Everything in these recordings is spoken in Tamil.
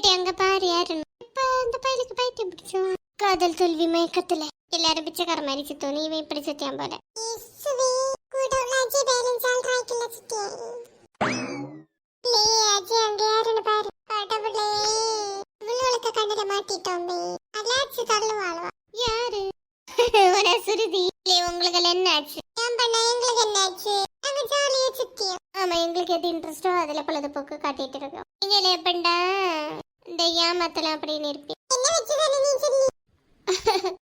எடி அங்க பாரு யாருன்னு இப்ப அந்த பையலுக்கு பைத்தியம் பிடிச்சோம் காதல் தோல்வி மயக்கத்துல எல்லாரும் பிச்சைக்கார மாதிரி சுத்தம் நீ இவன் இப்படி சுத்தியான் போல யாரு ஒரு சுருதி இல்லை, உங்களுக்கு என்ன ஆச்சு எங்களுக்கு என்ன ஆச்சு நாங்க ஜாலியா சுத்தியோம் ஆமா எங்களுக்கு எது இன்ட்ரெஸ்டோ அதுல பொழுதுபோக்கு காட்டிட்டு இருக்கோம் நீங்க எப்பண்டா இந்த ஏமாத்தலாம் அப்படின்னு இருப்பீங்க என்ன வச்சுதானே நீ சொல்லி?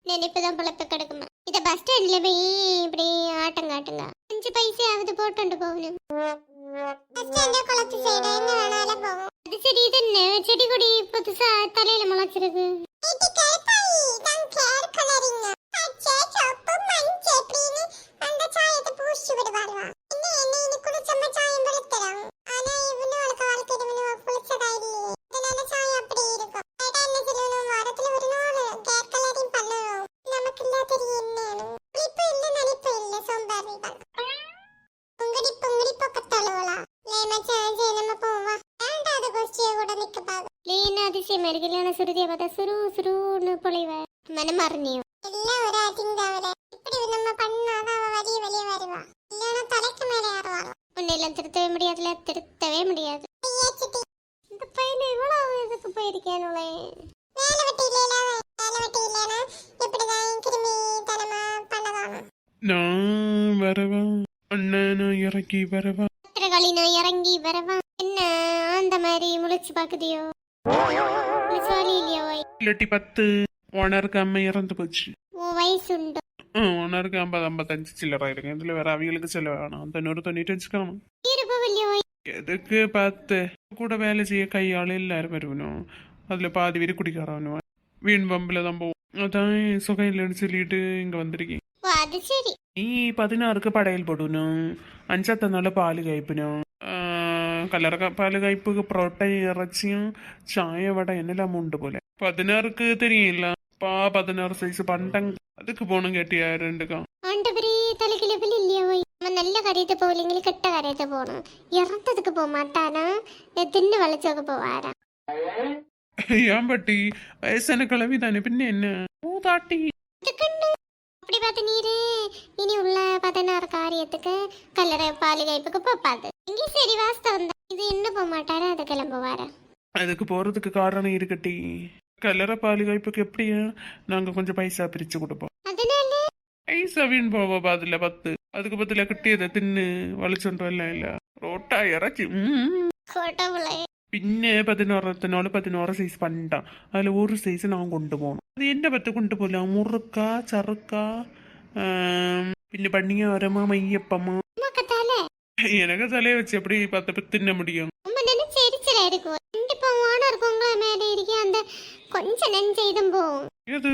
நினைப்புதான் பொழப்பு கிடக்குமா. இத பஸ் ஸ்டாண்ட்ல போய் இப்படி ஆட்டம் காட்டுங்க. அஞ்சு பைசையாவது போட்டு போகணும். அது சரி இது செடி கொடி புதுசா தலையில முளைச்சிருக்கு. கூட நிக்கப்பா லீனா அதிசயம் இருக்கலையான சுருதியை பார்த்தா சுரு சுருன்னு பொழிவ மனம் அறிஞியும் எல்லாம் ஒரு அதிங்க அவளை இப்படி நம்ம பண்ணாதான் அவ வழிய வெளியே வருவா இல்லைன்னா தலைக்கு மேலே ஏறுவாங்க உன்னை எல்லாம் திருத்தவே முடியாதுல திருத்தவே முடியாது இந்த பையன் இவ்வளவு இதுக்கு போயிருக்கேன்னு வேலை வெட்டி இல்லையில வேலை வெட்டி இல்லைன்னா இப்படிதான் கிருமி தனமா பண்ணதானா நான் வரவா அண்ணா நான் இறக்கி வரவா பத்திரகாளி நான் இறங்கி வரவா? என்ன அந்த மாதிரி முழிச்சு பாக்குதியோ? முழிச்சு வழி இல்லையோ இல்லாட்டி பத்து. ஓனருக்கு அம்மா இறந்து போச்சு. உன் வயசு உண்டு. ஓனருக்கு ஐம்பது ஐம்பத்தஞ்சு சில்லற இருக்கு. இதுல வேற அவிகளுக்கு செலவு வேணும். தொண்ணூறு தொண்ணூற்றி வச்சுக்கணும் எதுக்கு பார்த்து கூட வேலை செய்ய கையாள் எல்லாரும் வருவனும் அதுல பாதி பேர் குடிக்காரவனும் வீண் பம்பில் தான் போவோம். அதான் சுகம் இல்லைன்னு சொல்லிட்டு இங்க வந்திருக்கேன். ஓ அது சரி. ഈ അഞ്ചത്തെന്നുള്ള പാൽ കയ്പിനോ കലറ പാൽ കയ്പ് പ്രോട്ടൈൻ ഇറച്ചിയും ചായ വട എന്നെല്ലാം ഉണ്ട് പോലെ. പതിനാറുക്ക് തിരിയില്ല പാ പതിനാറ് സൈസ് പണ്ടം അതൊക്കെ പോണം കെട്ടിയാരുണ്ടുക്കാം ഞാൻ പട്ടി. വയസ്സനെ കളവിതാണ്. പിന്നെ എന്നെ? ഊതാട്ടി ഇതൊക്കെ ഉണ്ട്. ഇനിയുള്ള என்ன பூதாட்டி இதுக்குன்னு அப்படி பார்த்து நீரு இனி உள்ள பதினாறு காரியத்துக்கு கல்லறை பாலு கைப்புக்கு போப்பாது இங்கே சரி வாஸ்தவம் தான் இது இன்னும் போக மாட்டாரா அது கிளம்புவாரா அதுக்கு போறதுக்கு காரணம் இருக்கட்டி கல்லற பால் காய்ப்புக்கு எப்படியா நாங்க கொஞ்சம் பைசா பிரிச்சு கொடுப்போம் அதனால பைசா வீண் போவா அதுல பத்து அதுக்கு பத்துல கிட்டியதை தின்னு வலிச்சோண்டு வரலாம் இல்ல റോട്ടാ ഇറച്ചി ഉം. கோட்டவுளே പിന്നെ പതിനോറത്തിനോട് പതിനോറ് സൈസ് പണ്ടാ അതിൽ ഒരു സൈസ് ഞാൻ കൊണ്ടുപോകണം അത് എന്റെ പത്ത് കൊണ്ടുപോല മുറുക്ക ചറുക്ക பின்ன பண்ணியே வரமா மையப்பம்மா? எனக்கு தலைய வச்சு எப்படி பத்த தின்ன முடியும்? கொஞ்ச நெஞ்செய்தும் போகும் எது?